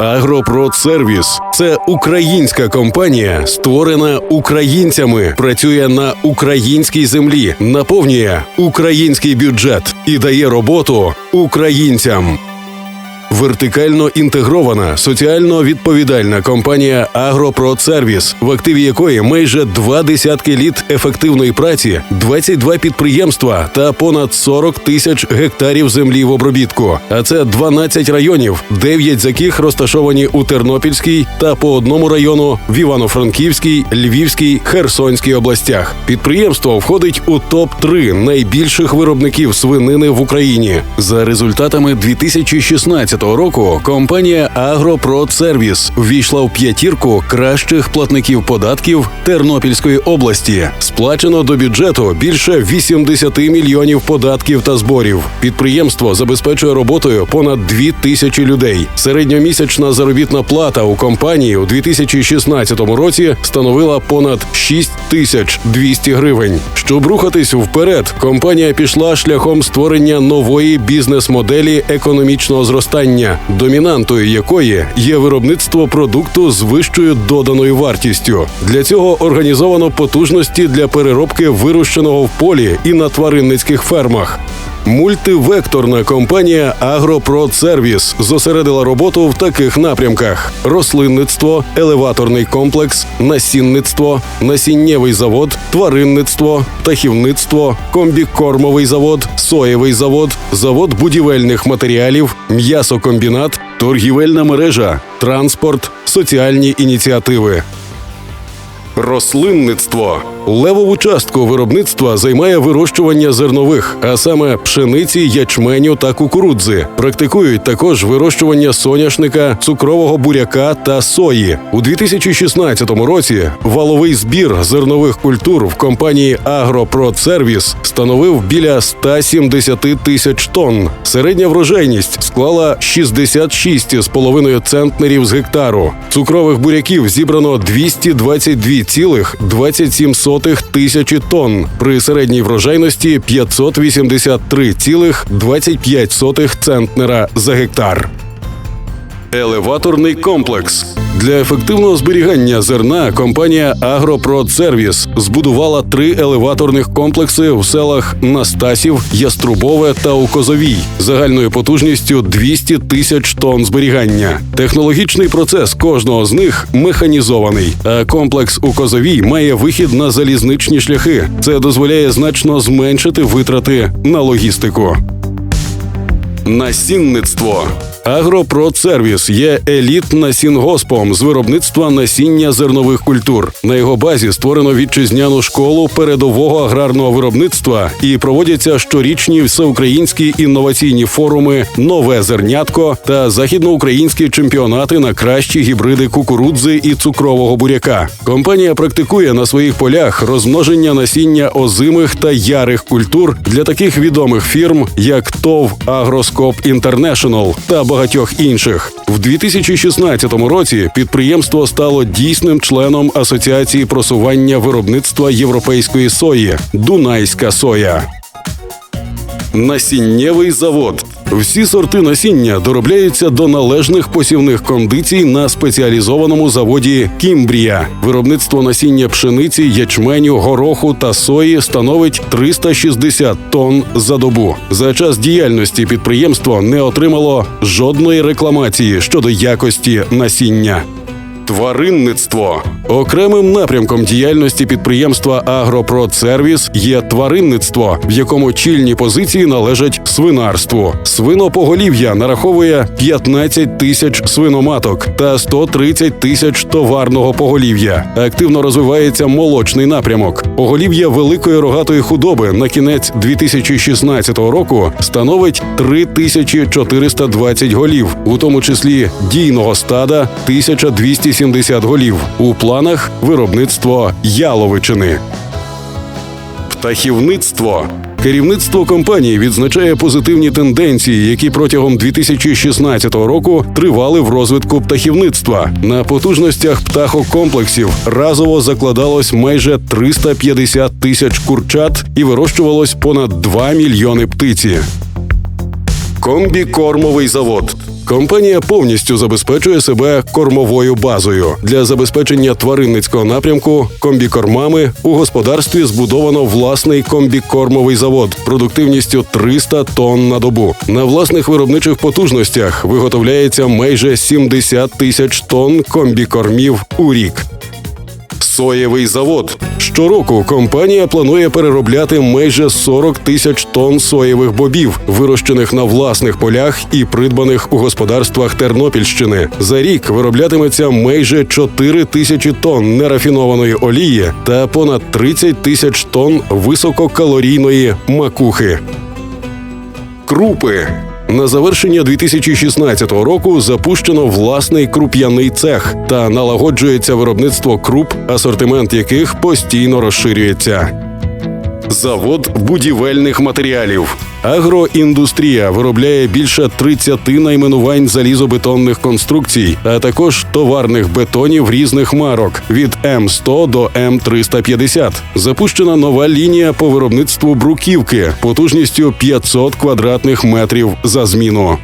Агропродсервіс це українська компанія, створена українцями, працює на українській землі, наповнює український бюджет і дає роботу українцям. Вертикально інтегрована соціально відповідальна компанія Агропродсервіс, в активі якої майже два десятки літ ефективної праці, 22 підприємства та понад 40 тисяч гектарів землі в обробітку. А це 12 районів, 9 з яких розташовані у Тернопільській та по одному району в Івано-Франківській, Львівській, Херсонській областях. Підприємство входить у топ 3 найбільших виробників свинини в Україні. За результатами 2016 року компанія Агропродсервіс ввійшла в п'ятірку кращих платників податків Тернопільської області. Сплачено до бюджету більше 80 мільйонів податків та зборів. Підприємство забезпечує роботою понад 2 тисячі людей. Середньомісячна заробітна плата у компанії у 2016 році становила понад 6 тисяч 200 гривень. Щоб рухатись вперед, компанія пішла шляхом створення нової бізнес-моделі економічного зростання, домінантою якої є виробництво продукту з вищою доданою вартістю. Для цього організовано потужності для переробки вирощеного в полі і на тваринницьких фермах. Мультивекторна компанія Агропродсервіс зосередила роботу в таких напрямках: рослинництво, елеваторний комплекс, насінництво, насіннєвий завод, тваринництво, птахівництво, комбікормовий завод, соєвий завод, завод будівельних матеріалів, м'ясокомбінат, торгівельна мережа, транспорт, соціальні ініціативи. Рослинництво левову частку виробництва займає вирощування зернових, а саме пшениці, ячменю та кукурудзи. Практикують також вирощування соняшника, цукрового буряка та сої. У 2016 році валовий збір зернових культур в компанії Агропродсервіс становив біля 170 тисяч тонн. Середня врожайність склала 66,5 центнерів з гектару. Цукрових буряків зібрано 222,27 тисячі тонн при середній врожайності 583,25 центнера за гектар. Елеваторний комплекс для ефективного зберігання зерна компанія Агропродсервіс збудувала три елеваторних комплекси в селах Настасів, Яструбове та у Козовій загальною потужністю 200 тисяч тонн зберігання. Технологічний процес кожного з них механізований. А комплекс у Козовій має вихід на залізничні шляхи. Це дозволяє значно зменшити витрати на логістику. Насінництво. Агропродсервіс є еліт-насінгоспом з виробництва насіння зернових культур. На його базі створено вітчизняну школу передового аграрного виробництва і проводяться щорічні всеукраїнські інноваційні форуми Нове зернятко та західноукраїнські чемпіонати на кращі гібриди кукурудзи і цукрового буряка. Компанія практикує на своїх полях розмноження насіння озимих та ярих культур для таких відомих фірм, як ТОВ Агроскоп Інтернешнл та багатьох інших. В 2016 році підприємство стало дійсним членом Асоціації просування виробництва європейської сої Дунайська соя. Насіннєвий завод. Всі сорти насіння доробляються до належних посівних кондицій на спеціалізованому заводі Кімбрія. Виробництво насіння пшениці, ячменю, гороху та сої становить 360 тонн за добу. За час діяльності підприємство не отримало жодної рекламації щодо якості насіння. Тваринництво окремим напрямком діяльності підприємства Агропродсервіс є тваринництво, в якому чільні позиції належать свинарству. Свинопоголів'я нараховує 15 тисяч свиноматок та 130 тисяч товарного поголів'я. Активно розвивається молочний напрямок. Поголів'я великої рогатої худоби на кінець 2016 року становить 3420 голів, у тому числі дійного стада 1200 270 голів. У планах виробництво яловичини. Птахівництво. Керівництво компанії відзначає позитивні тенденції, які протягом 2016 року тривали в розвитку птахівництва. На потужностях птахокомплексів разово закладалось майже 350 тисяч курчат і вирощувалось понад 2 мільйони птиці. Комбікормовий завод. Компанія повністю забезпечує себе кормовою базою для забезпечення тваринницького напрямку комбікормами. У господарстві збудовано власний комбікормовий завод продуктивністю 300 тонн на добу. На власних виробничих потужностях виготовляється майже 70 тисяч тонн комбікормів у рік. Соєвий завод. Щороку компанія планує переробляти майже 40 тисяч тонн соєвих бобів, вирощених на власних полях і придбаних у господарствах Тернопільщини. За рік вироблятиметься майже 4 тисячі тонн нерафінованої олії та понад 30 тисяч тонн висококалорійної макухи. Крупи. На завершення 2016 року запущено власний круп'яний цех та налагоджується виробництво круп, асортимент яких постійно розширюється. Завод будівельних матеріалів. Агроіндустрія виробляє більше 30 найменувань залізобетонних конструкцій, а також товарних бетонів різних марок від М100 до М350. Запущена нова лінія по виробництву бруківки потужністю 500 квадратних метрів за зміну.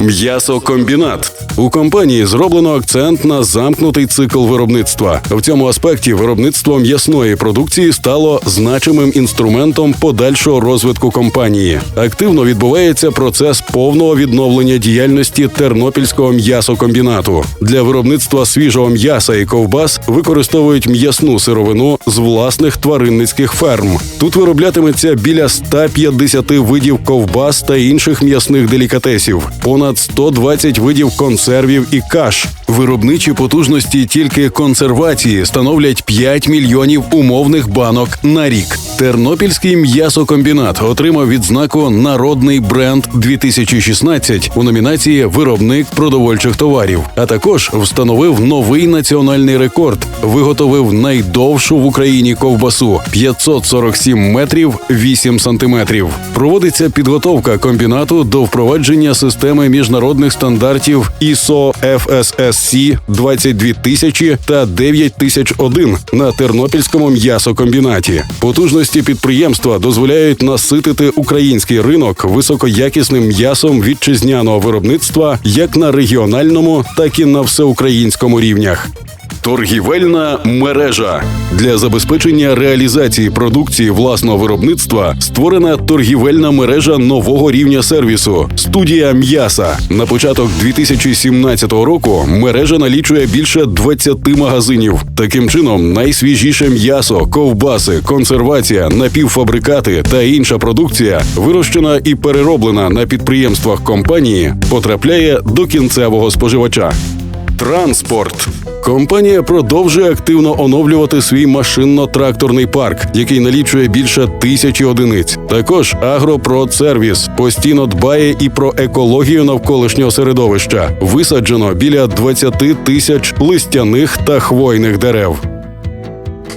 М'ясокомбінат у компанії зроблено акцент на замкнутий цикл виробництва. В цьому аспекті виробництво м'ясної продукції стало значимим інструментом подальшого розвитку компанії. Активно відбувається процес повного відновлення діяльності тернопільського м'ясокомбінату. Для виробництва свіжого м'яса і ковбас використовують м'ясну сировину з власних тваринницьких ферм. Тут вироблятиметься біля 150 видів ковбас та інших м'ясних делікатесів. Понад понад 120 видів консервів і каш. Виробничі потужності тільки консервації становлять 5 мільйонів умовних банок на рік. Тернопільський м'ясокомбінат отримав відзнаку Народний бренд 2016 у номінації Виробник продовольчих товарів, а також встановив новий національний рекорд. Виготовив найдовшу в Україні ковбасу 547 метрів 8 сантиметрів. Проводиться підготовка комбінату до впровадження системи міжнародних стандартів ISO FSSC 22000 та 9001 на тернопільському м'ясокомбінаті. Потужності підприємства дозволяють наситити український ринок високоякісним м'ясом вітчизняного виробництва як на регіональному, так і на всеукраїнському рівнях. Торгівельна мережа для забезпечення реалізації продукції власного виробництва створена торгівельна мережа нового рівня сервісу студія м'яса. На початок 2017 року мережа налічує більше 20 магазинів. Таким чином, найсвіжіше м'ясо, ковбаси, консервація, напівфабрикати та інша продукція, вирощена і перероблена на підприємствах компанії, потрапляє до кінцевого споживача. Транспорт компанія продовжує активно оновлювати свій машинно-тракторний парк, який налічує більше тисячі одиниць. Також Агропродсервіс постійно дбає і про екологію навколишнього середовища. Висаджено біля 20 тисяч листяних та хвойних дерев.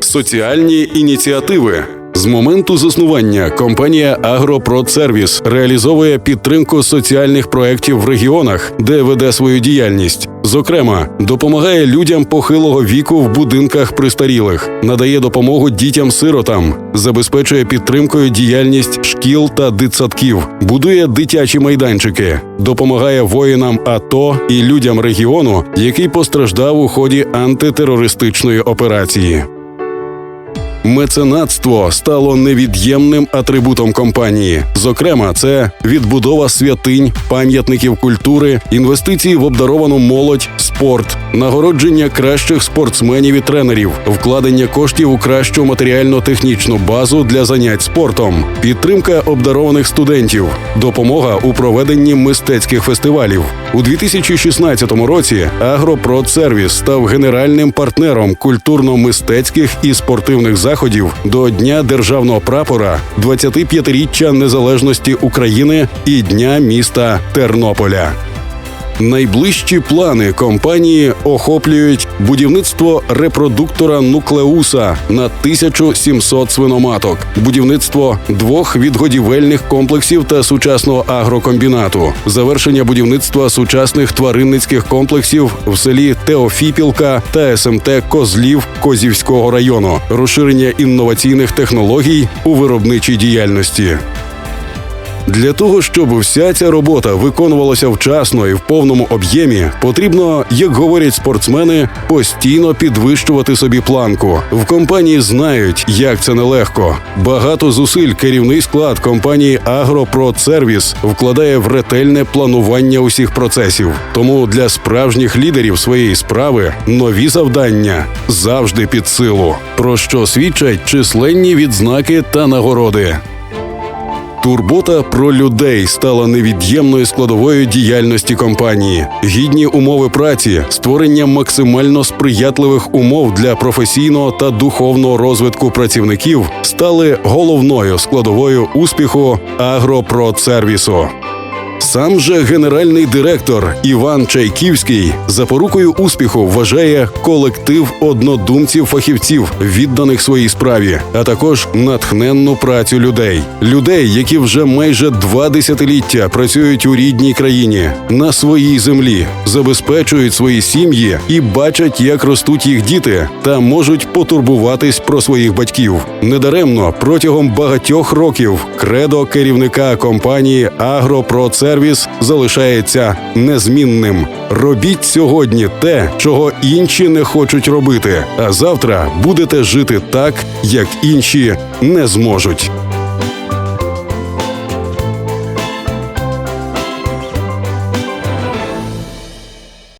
Соціальні ініціативи. З моменту заснування компанія Агропродсервіс реалізовує підтримку соціальних проєктів в регіонах, де веде свою діяльність. Зокрема, допомагає людям похилого віку в будинках престарілих, надає допомогу дітям-сиротам, забезпечує підтримкою діяльність шкіл та дитсадків, будує дитячі майданчики, допомагає воїнам АТО і людям регіону, який постраждав у ході антитерористичної операції. Меценатство стало невід'ємним атрибутом компанії. Зокрема, це відбудова святинь, пам'ятників культури, інвестиції в обдаровану молодь, спорт, нагородження кращих спортсменів і тренерів, вкладення коштів у кращу матеріально-технічну базу для занять спортом, підтримка обдарованих студентів, допомога у проведенні мистецьких фестивалів у 2016 році. Агропродсервіс став генеральним партнером культурно-мистецьких і спортивних заходів заходів до Дня державного прапора, 25-річчя незалежності України і Дня міста Тернополя. Найближчі плани компанії охоплюють будівництво репродуктора нуклеуса на 1700 свиноматок, будівництво двох відгодівельних комплексів та сучасного агрокомбінату, завершення будівництва сучасних тваринницьких комплексів в селі Теофіпілка та СМТ Козлів Козівського району, розширення інноваційних технологій у виробничій діяльності. Для того, щоб вся ця робота виконувалася вчасно і в повному об'ємі, потрібно, як говорять спортсмени, постійно підвищувати собі планку. В компанії знають, як це нелегко. Багато зусиль керівний склад компанії Агропродсервіс вкладає в ретельне планування усіх процесів. Тому для справжніх лідерів своєї справи нові завдання завжди під силу, про що свідчать численні відзнаки та нагороди. Турбота про людей стала невід'ємною складовою діяльності компанії. Гідні умови праці, створення максимально сприятливих умов для професійного та духовного розвитку працівників стали головною складовою успіху агропродсервісу. Сам же генеральний директор Іван Чайківський запорукою успіху вважає колектив однодумців-фахівців, відданих своїй справі, а також натхненну працю людей, людей, які вже майже два десятиліття працюють у рідній країні на своїй землі, забезпечують свої сім'ї і бачать, як ростуть їх діти, та можуть потурбуватись про своїх батьків. Недаремно протягом багатьох років кредо керівника компанії Агропродсервіс залишається незмінним. Робіть сьогодні те, чого інші не хочуть робити, а завтра будете жити так, як інші не зможуть.